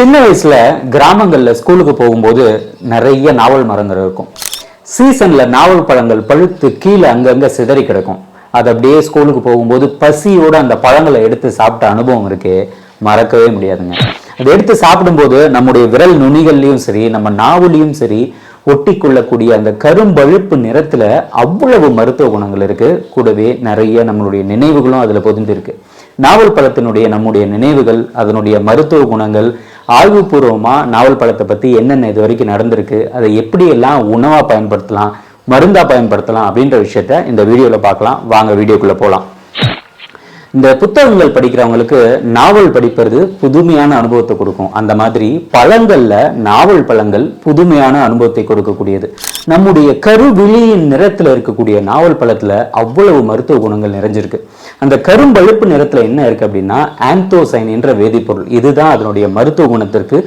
சின்ன வயசுல கிராமங்கள்ல ஸ்கூலுக்கு போகும்போது நிறைய நாவல் மரங்கள் இருக்கும். சீசன்ல நாவல் பழங்கள் பழுத்து கீழே அங்கங்க சிதறி கிடக்கும். அது அப்படியே ஸ்கூலுக்கு போகும்போது பசியோட அந்த பழங்களை எடுத்து சாப்பிட்ட அனுபவம் இருக்கு மறக்கவே முடியாதுங்க. அதை எடுத்து சாப்பிடும்போது நம்முடைய விரல் நுனிகள்லையும் சரி நம்ம நாவலையும் சரி ஒட்டி கொள்ளக்கூடிய அந்த கரும்பழுப்பு நிறத்துல அவ்வளவு மருத்துவ குணங்கள் இருக்கு. கூடவே நிறைய நம்மளுடைய நினைவுகளும் அதுல பொதிந்து இருக்கு நாவல் பழத்தினுடைய நம்முடைய நினைவுகள் அதனுடைய மருத்துவ குணங்கள் ஆய்வுபூர்வமாக நாவல் பழத்தை பற்றி என்னென்ன இது வரைக்கும் நடந்திருக்கு அதை எப்படியெல்லாம் உணவாக பயன்படுத்தலாம் மருந்தாக பயன்படுத்தலாம் அப்படின்ற விஷயத்த இந்த வீடியோவில் பார்க்கலாம். வாங்க வீடியோக்குள்ளே போகலாம் இந்த புத்தகங்கள் படிக்கிறவங்களுக்கு நாவல் படிப்பது புதுமையான அனுபவத்தை கொடுக்கும். அந்த மாதிரி பழங்கள்ல நாவல் பழங்கள் புதுமையான அனுபவத்தை கொடுக்கக்கூடியது. நம்முடைய கருவிழியின் நிறத்துல இருக்கக்கூடிய நாவல் பழத்துல அவ்வளவு மருத்துவ குணங்கள் நிறைஞ்சிருக்கு. அந்த கரும்பழுப்பு நிறத்துல என்ன இருக்கு அப்படின்னா ஆந்தோசைன் என்ற வேதிப்பொருள். இதுதான் அதனுடைய மருத்துவ குணத்திற்கு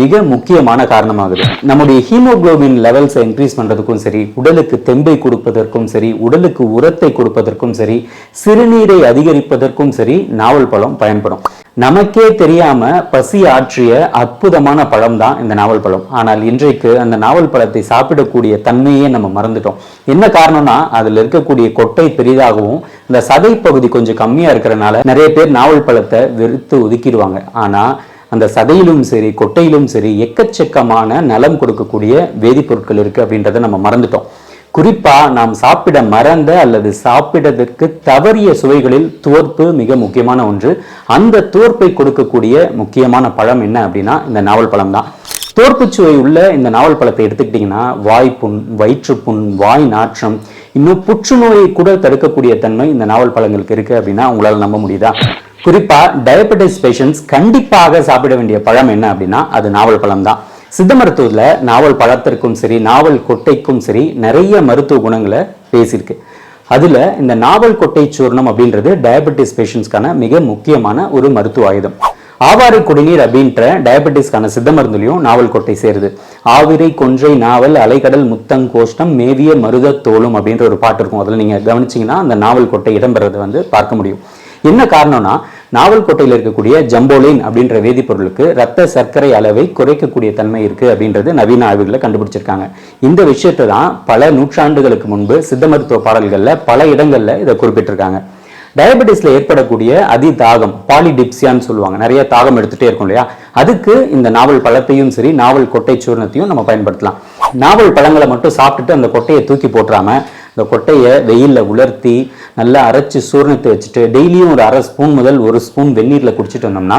மிக முக்கியமான காரணமாகுது. நம்முடைய ஹீமோகுளோபின் லெவல்ஸை இன்க்ரீஸ் பண்றதுக்கும் சரி உடலுக்கு தெம்பை கொடுப்பதற்கும் சரி உடலுக்கு உரத்தை கொடுப்பதற்கும் சரி சிறுநீரை அதிகரிப்பதற்கு அதிகரிப்பதற்கும் சரி நாவல் பழம் பயன்படும். நமக்கே தெரியாம பசி ஆற்றிய அற்புதமான பழம் தான் இந்த நாவல் பழம். ஆனால் இன்றைக்கு அந்த நாவல் பழத்தை சாப்பிடக்கூடிய தன்மையே நம்ம மறந்துட்டோம். என்ன காரணம்னா அதுல இருக்கக்கூடிய கொட்டை பெரிதாகவும் இந்த சதை பகுதி கொஞ்சம் கம்மியா இருக்கிறனால நிறைய பேர் நாவல் பழத்தை வெறுத்து ஒதுக்கிடுவாங்க. ஆனா அந்த சதையிலும் சரி கொட்டையிலும் சரி எக்கச்சக்கமான நலம் கொடுக்கக்கூடிய வேதிப்பொருட்கள் இருக்கு அப்படின்றத நம்ம மறந்துட்டோம். குறிப்பா நாம் சாப்பிட மறந்த அல்லது சாப்பிடதற்கு தவறிய சுவைகளில் துவர்ப்பு மிக முக்கியமான ஒன்று. அந்த துவர்ப்பை கொடுக்கக்கூடிய முக்கியமான பழம் என்ன அப்படின்னா இந்த நாவல் பழம் தான். தோற்புச்சுவை உள்ள இந்த நாவல் பழத்தை எடுத்துக்கிட்டிங்கன்னா வாய்ப்புண் வயிற்றுப்புண் வாய் நாற்றம் இன்னும் புற்றுநோயை கூட தடுக்கக்கூடிய தன்மை இந்த நாவல் பழங்களுக்கு இருக்கு அப்படின்னா உங்களால் நம்ப முடியுதா? குறிப்பாக டயபெட்டிஸ் பேஷண்ட்ஸ் கண்டிப்பாக சாப்பிட வேண்டிய பழம் என்ன அப்படின்னா அது நாவல் பழம் தான். சித்த மருத்துவத்துல நாவல் பழத்திற்கும் சரி நாவல் கொட்டைக்கும் சரி நிறைய மருத்துவ குணங்களை பேசியிருக்கு. அதுல இந்த நாவல் கொட்டை சூர்ணம் அப்படின்றது டயபெட்டிஸ் பேஷண்ட்ஸ்க்கான மிக முக்கியமான ஒரு மருத்துவ ஆயுதம். ஆவாரை குடிநீர் அப்படின்ற டயபெட்டிஸ்க்கான சித்த மருந்துலையும் நாவல் கொட்டை சேருது. ஆவிரை கொன்றை நாவல் அலைக்கடல் முத்தங் கோஷ்டம் மேவிய மருத தோளும் அப்படின்ற ஒரு பாட்டு இருக்கும். அதில் நீங்க கவனிச்சீங்கன்னா அந்த நாவல் கொட்டை இடம்பெறது வந்து பார்க்க முடியும். என்ன காரணம்னா நாவல் கொட்டையில் இருக்கக்கூடிய ஜம்போலின் அப்படின்ற வேதிப்பொருளுக்கு ரத்த சர்க்கரை அளவை குறைக்கக்கூடிய தன்மை இருக்கு அப்படின்றது நவீன ஆய்வுகளை கண்டுபிடிச்சிருக்காங்க. இந்த விஷயத்தை தான் பல நூற்றாண்டுகளுக்கு முன்பு சித்த மருத்துவ பாடல்களில் பல இடங்களில் இதை குறிப்பிட்டிருக்காங்க. டயபெட்டிஸில் ஏற்படக்கூடிய அதி தாகம் பாலிடிப்சியான்னு சொல்லுவாங்க. நிறைய தாகம் எடுத்துகிட்டே இருக்கும் இல்லையா? அதுக்கு இந்த நாவல் பழத்தையும் சரி நாவல் கொட்டை சூர்ணத்தையும் நம்ம பயன்படுத்தலாம். நாவல் பழங்களை மட்டும் சாப்பிட்டுட்டு அந்த கொட்டையை தூக்கி போட்டுறாம இந்த கொட்டையை வெயிலில் உலர்த்தி நல்லா அரைச்சி சூர்ணத்தை வச்சுட்டு டெய்லியும் ஒரு அரை ஸ்பூன் முதல் ஒரு ஸ்பூன் வெந்நீரில் குடிச்சிட்டு வந்தோம்னா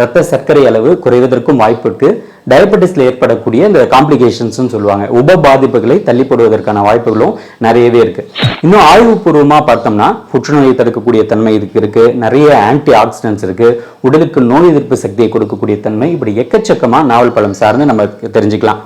ரத்த சர்க்கரை அளவு குறைவதற்கும் வாய்ப்பு இருக்குது டயபெட்டிஸில் ஏற்படக்கூடிய இந்த காம்ப்ளிகேஷன்ஸ்னு சொல்லுவாங்க. உப பாதிப்புகளை தள்ளி போடுவதற்கான வாய்ப்புகளும் நிறையவே இருக்கு. இன்னும் ஆய்வுபூர்வமாக பார்த்தோம்னா புற்றுநோயை தடுக்கக்கூடிய தன்மை இதுக்கு இருக்கு. நிறைய ஆன்டி ஆக்சிடென்ட்ஸ் இருக்கு. உடலுக்கு நோய் எதிர்ப்பு சக்தியை கொடுக்கக்கூடிய தன்மை. இப்படி எக்கச்சக்கமாக நாவல் பழம் சார்ந்து நம்ம தெரிஞ்சுக்கலாம்.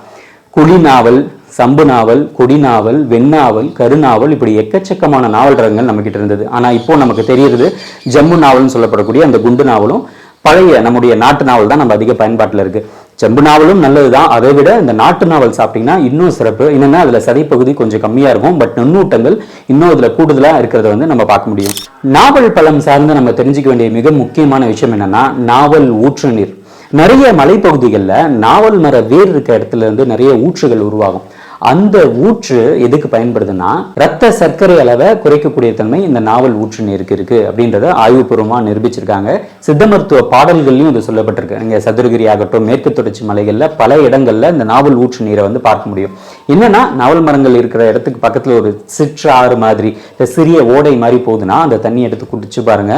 குழி நாவல் சம்பு நாவல் கொடி நாவல் வெண்ணாவல் கருநாவல் இப்படி எக்கச்சக்கமான நாவல் ரகங்கள் நம்ம கிட்ட இருந்தது. ஆனா இப்போ நமக்கு தெரியுது ஜம்மு நாவல்னு சொல்லப்படக்கூடிய அந்த குண்டு நாவலும் பழைய நம்முடைய நாட்டு நாவல் தான் நம்ம அதிக பயன்பாட்டில் இருக்கு. செம்பு நாவலும் நல்லதுதான். அதை விட இந்த நாட்டு நாவல் சாப்பிட்டீங்கன்னா இன்னும் சிறப்பு. என்னன்னா அதுல சதைப்பகுதி கொஞ்சம் கம்மியா இருக்கும். பட் நுண்ணூட்டங்கள் இன்னும் அதுல கூடுதலா இருக்கிறத வந்து நம்ம பார்க்க முடியும். நாவல் பழம் சார்ந்து நம்ம தெரிஞ்சுக்க வேண்டிய மிக முக்கியமான விஷயம் என்னன்னா நாவல் ஊற்று நீர் நிறைய மலைப்பகுதிகளில் நாவல் மர வேர் இருக்க இடத்துல இருந்து நிறைய ஊற்றுகள் உருவாகும். அந்த ஊற்று எதுக்கு பயன்படுதுன்னா ரத்த சர்க்கரை அளவை குறைக்கக்கூடிய தன்மை இந்த நாவல் ஊற்று நீருக்கு இருக்கு அப்படின்றத ஆய்வுபூர்வமாக நிரூபிச்சிருக்காங்க. சித்த மருத்துவ பாடல்கள்லையும் இது சொல்லப்பட்டிருக்கு. இங்கே சதுரகிரி ஆகட்டும் மேற்கு தொடர்ச்சி மலைகளில் பல இடங்களில் இந்த நாவல் ஊற்று நீரை வந்து பார்க்க முடியும். என்னன்னா நாவல் மரங்கள் இருக்கிற இடத்துக்கு பக்கத்தில் ஒரு சிற்றாறு மாதிரி இந்த சிறிய ஓடை மாதிரி போகுதுன்னா அந்த தண்ணி எடுத்து குடிச்சு பாருங்க.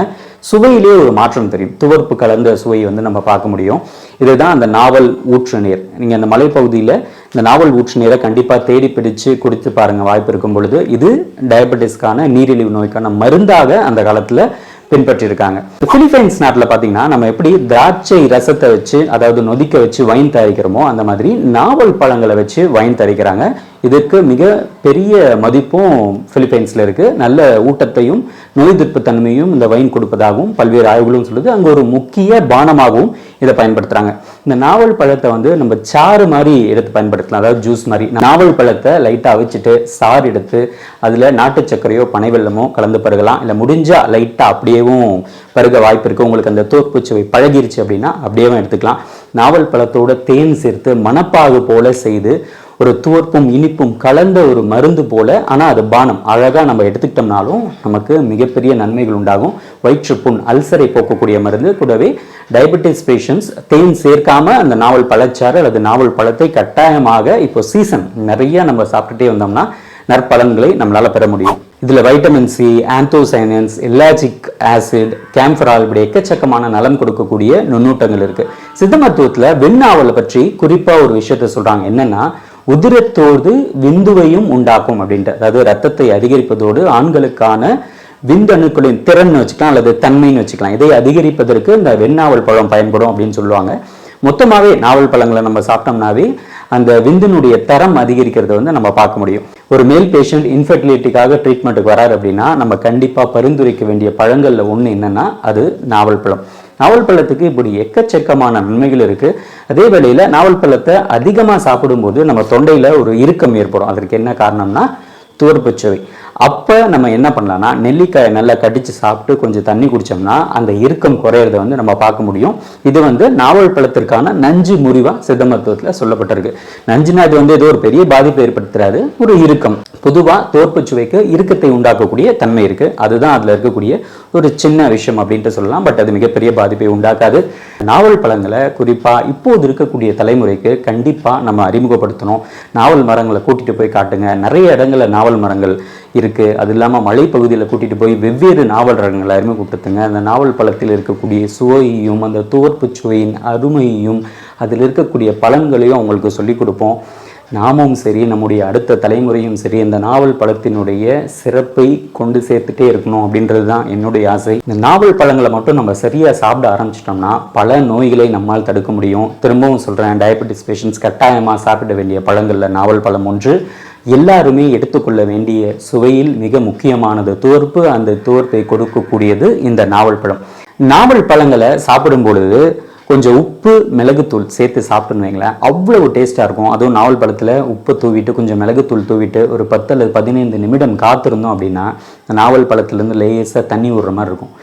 சுவையிலே ஒரு மாற்றம் தெரியும். துவர்ப்பு கலந்த சுவையை வந்து நம்ம பார்க்க முடியும். இதுதான் அந்த நாவல் ஊற்று நீர். நீங்கள் அந்த மலைப்பகுதியில் இந்த நாவல் ஊற்று நீரை கண்டிப்பாக தேடி பிடிச்சு குடித்து பாருங்கள் வாய்ப்பு இருக்கும் பொழுது. இது டயபெட்டிஸ்க்கான நீரிழிவு நோய்க்கான மருந்தாக அந்த காலத்தில் பின்பற்றியிருக்காங்க பிலிப்பைன்ஸ் நாட்டில் பார்த்தீங்கன்னா நம்ம எப்படி திராட்சை ரசத்தை வச்சு அதாவது நொதிக்க வச்சு வைன் தயாரிக்கிறோமோ அந்த மாதிரி நாவல் பழங்களை வச்சு வைன் தயாரிக்கிறாங்க. இதற்கு மிக பெரிய மதிப்பும் பிலிப்பைன்ஸில் இருக்குது நல்ல ஊட்டத்தையும் நோய் எதிர்ப்பு தன்மையும் இந்த வைன் கொடுப்பதாகவும் பல்வேறு ஆய்வுகளும் சொல்லுது. அங்கே ஒரு முக்கிய பானமாகவும் இதை பயன்படுத்துகிறாங்க இந்த நாவல் பழத்தை வந்து நம்ம சாறு மாதிரி எடுத்து பயன்படுத்தலாம். அதாவது ஜூஸ் மாதிரி. நாவல் பழத்தை லைட்டாக அவிச்சிட்டு சாறு எடுத்து அதில் நாட்டு சர்க்கரையோ பனை வெள்ளமோ கலந்து பருகலாம். இல்லை முடிஞ்சால் லைட்டாக அப்படியேவும் பருக வாய்ப்பு இருக்குது உங்களுக்கு அந்த தோற்பு சுவை பழகிருச்சு அப்படின்னா அப்படியேவும் எடுத்துக்கலாம். நாவல் பழத்தோட தேன் சேர்த்து மணப்பாகு போல செய்து ஒரு துவர்ப்பும் இனிப்பும் கலந்த ஒரு மருந்து போல ஆனால் அது பானம். அழகாக நம்ம எடுத்துக்கிட்டோம்னாலும் நமக்கு மிகப்பெரிய நன்மைகள் உண்டாகும். வயிற்றுப்புண் அல்சரை போக்கக்கூடிய மருந்து. கூடவே டயபெட்டிஸ் பேஷண்ட்ஸ் தேன் சேர்க்காம அந்த நாவல் பழச்சாறு அல்லது நாவல் பழத்தை கட்டாயமாக இப்போ சீசன் நிறைய நம்ம சாப்பிட்டுட்டே வந்தோம்னா நற்பலன்களை நம்மளால் பெற முடியும். இதில் vitamin C anthocyanins ellagic acid kaempferol இப்படி எக்கச்சக்கமான நலம் கொடுக்கக்கூடிய நுண்ணூட்டங்கள் இருக்குது சித்த மருத்துவத்தில் வெண்ணாவலை பற்றி குறிப்பாக ஒரு விஷயத்த சொல்கிறாங்க என்னென்னா உதிரத்தோடு விந்துவையும் உண்டாக்கும் அப்படின்ற அதாவது ரத்தத்தை அதிகரிப்பதோடு ஆண்களுக்கான விந்தணுக்களின் திறன் வச்சுக்கலாம் அல்லது தன்மைன்னு வச்சுக்கலாம். இதை அதிகரிப்பதற்கு இந்த வெண்ணாவல் பழம் பயன்படும் அப்படின்னு சொல்லுவாங்க. மொத்தமாகவே நாவல் பழங்களை நம்ம சாப்பிட்டோம்னாவே அந்த விந்தினுடைய தரம் அதிகரிக்கிறத வந்து நம்ம பார்க்க முடியும். ஒரு மேல் பேஷண்ட் இன்ஃபர்டிலிட்டிக்காக ட்ரீட்மெண்ட்டுக்கு வராரு அப்படின்னா நம்ம கண்டிப்பாக பரிந்துரைக்க வேண்டிய பழங்களில் ஒன்று என்னன்னா அது நாவல் பழம். நாவல் பழத்துக்கு இப்படி எக்கச்சக்கமான நன்மைகள் இருக்கு. அதே வேளையில் நாவல் பழத்தை அதிகமாக சாப்பிடும்போது நம்ம தொண்டையில் ஒரு இறுக்கம் ஏற்படும். அதற்கு என்ன காரணம்னா துவர்ப்புச்சுவை அப்போ நம்ம என்ன பண்ணலாம்னா நெல்லிக்காயை நல்லா கடித்து சாப்பிட்டு கொஞ்சம் தண்ணி குடித்தோம்னா அந்த இறுக்கம் குறையிறத வந்து நம்ம பார்க்க முடியும். இது வந்து நாவல் பழத்திற்கான நஞ்சு முறிவாக சித்த மருத்துவத்தில் சொல்லப்பட்டிருக்கு. நஞ்சுனா அது வந்து ஏதோ ஒரு பெரிய பாதிப்பை ஏற்படுத்துறாரு ஒரு இறுக்கம். பொதுவாக தோற்பு சுவைக்கு இறுக்கத்தை உண்டாக்கக்கூடிய தன்மை இருக்கு. அதுதான் அதில் இருக்கக்கூடிய ஒரு சின்ன விஷயம் அப்படின்ட்டு சொல்லலாம். பட் அது மிகப்பெரிய பாதிப்பை உண்டாக்காது. நாவல் பழங்களை குறிப்பாக இப்போது இருக்கக்கூடிய தலைமுறைக்கு கண்டிப்பாக நம்ம அறிமுகப்படுத்தணும். நாவல் மரங்களை கூட்டிட்டு போய் காட்டுங்க. நிறைய இடங்களில் நாவல் மரங்கள் இருக்குது அது இல்லாமல் மலைப்பகுதியில் கூட்டிகிட்டு போய் வெவ்வேறு நாவல் ரகங்களை கூப்பிட்டுங்க அந்த நாவல் பழத்தில் இருக்கக்கூடிய சுவையையும் அந்த துவர்ப்பு சுவையின் அருமையையும் அதில் இருக்கக்கூடிய பலன்களையும் அவங்களுக்கு சொல்லிக் கொடுப்போம். நாமும் சரி நம்முடைய அடுத்த தலைமுறையும் சரி இந்த நாவல் பழத்தினுடைய சிறப்பை கொண்டு சேர்த்துட்டே இருக்கணும் அப்படின்றது தான் என்னுடைய ஆசை. இந்த நாவல் பழங்களை மட்டும் நம்ம சரியாக சாப்பிட ஆரம்பிச்சிட்டோம்னா பல நோய்களை நம்மால் தடுக்க முடியும். திரும்பவும் சொல்கிறேன் டயபெட்டிஸ் பேஷண்ட்ஸ் கட்டாயமாக சாப்பிட வேண்டிய பழங்களில் நாவல் பழம் ஒன்று. எல்லாருமே எடுத்துக்கொள்ள வேண்டிய சுவையில் மிக முக்கியமானது. துவர்ப்பு அந்த துவர்ப்பை கொடுக்கக்கூடியது இந்த நாவல் பழம். நாவல் பழங்களை சாப்பிடும் பொழுது கொஞ்சம் உப்பு மிளகுத்தூள் சேர்த்து சாப்பிட்டுன்னு வைங்களேன். அவ்வளவு டேஸ்ட்டாக இருக்கும். அதுவும் நாவல் பழத்தில் உப்பு தூவிட்டு கொஞ்சம் மிளகுத்தூள் தூவிட்டு ஒரு பத்து அல்லது பதினைந்து நிமிடம் காத்திருந்தோம் அப்படின்னா நாவல் பழத்துலேருந்து லேசாக தண்ணி விடுற மாதிரி இருக்கும்.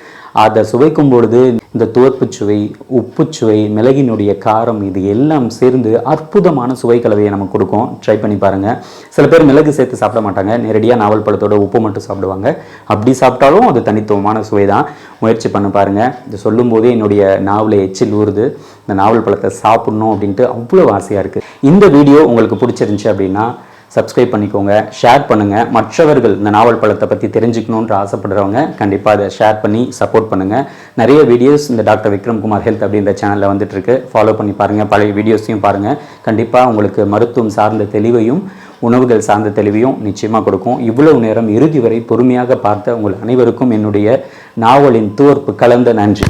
அதை சுவைக்கும் பொழுது இந்த துவர்ப்பு சுவை உப்பு சுவை மிளகினுடைய காரம் இது எல்லாம் சேர்ந்து அற்புதமான சுவை கலவையை நமக்கு கொடுக்கும். ட்ரை பண்ணி பாருங்க. சில பேர் மிளகு சேர்த்து சாப்பிட மாட்டாங்க. நேரடியாக நாவல் பழத்தோட உப்பு மட்டும் சாப்பிடுவாங்க. அப்படி சாப்பிட்டாலும் அது தனித்துவமான சுவை தான் முயற்சி பண்ண பாருங்க. இது சொல்லும்போதே என்னுடைய நாவலை எச்சில் ஊறுது. இந்த நாவல் பழத்தை சாப்பிட்ணும் அப்படின்ட்டு அவ்வளோ ஆசையாக இருக்குது இந்த வீடியோ உங்களுக்கு பிடிச்சிருந்துச்சி அப்படின்னா சப்ஸ்கிரைப் பண்ணிக்கோங்க ஷேர் பண்ணுங்கள் மற்றவர்கள் இந்த நாவல் பழத்தை பற்றி தெரிஞ்சுக்கணுன்ற ஆசைப்படுறவங்க கண்டிப்பாக அதை ஷேர் பண்ணி சப்போர்ட் பண்ணுங்கள் நிறைய வீடியோஸ் இந்த டாக்டர் விக்ரம் குமார் ஹெல்த் அப்படின்ற சேனலில் வந்துட்டுருக்கு ஃபாலோ பண்ணி பாருங்கள் பழைய வீடியோஸையும் பாருங்கள் கண்டிப்பாக உங்களுக்கு மருத்துவம் சார்ந்த தெளிவையும் உணவுகள் சார்ந்த தெளிவையும் நிச்சயமாக கொடுக்கும். இவ்வளவு நேரம் இறுதி வரை பொறுமையாக பார்த்த உங்கள் அனைவருக்கும் என்னுடைய நாவலின் தோற்பு கலந்த நன்றி.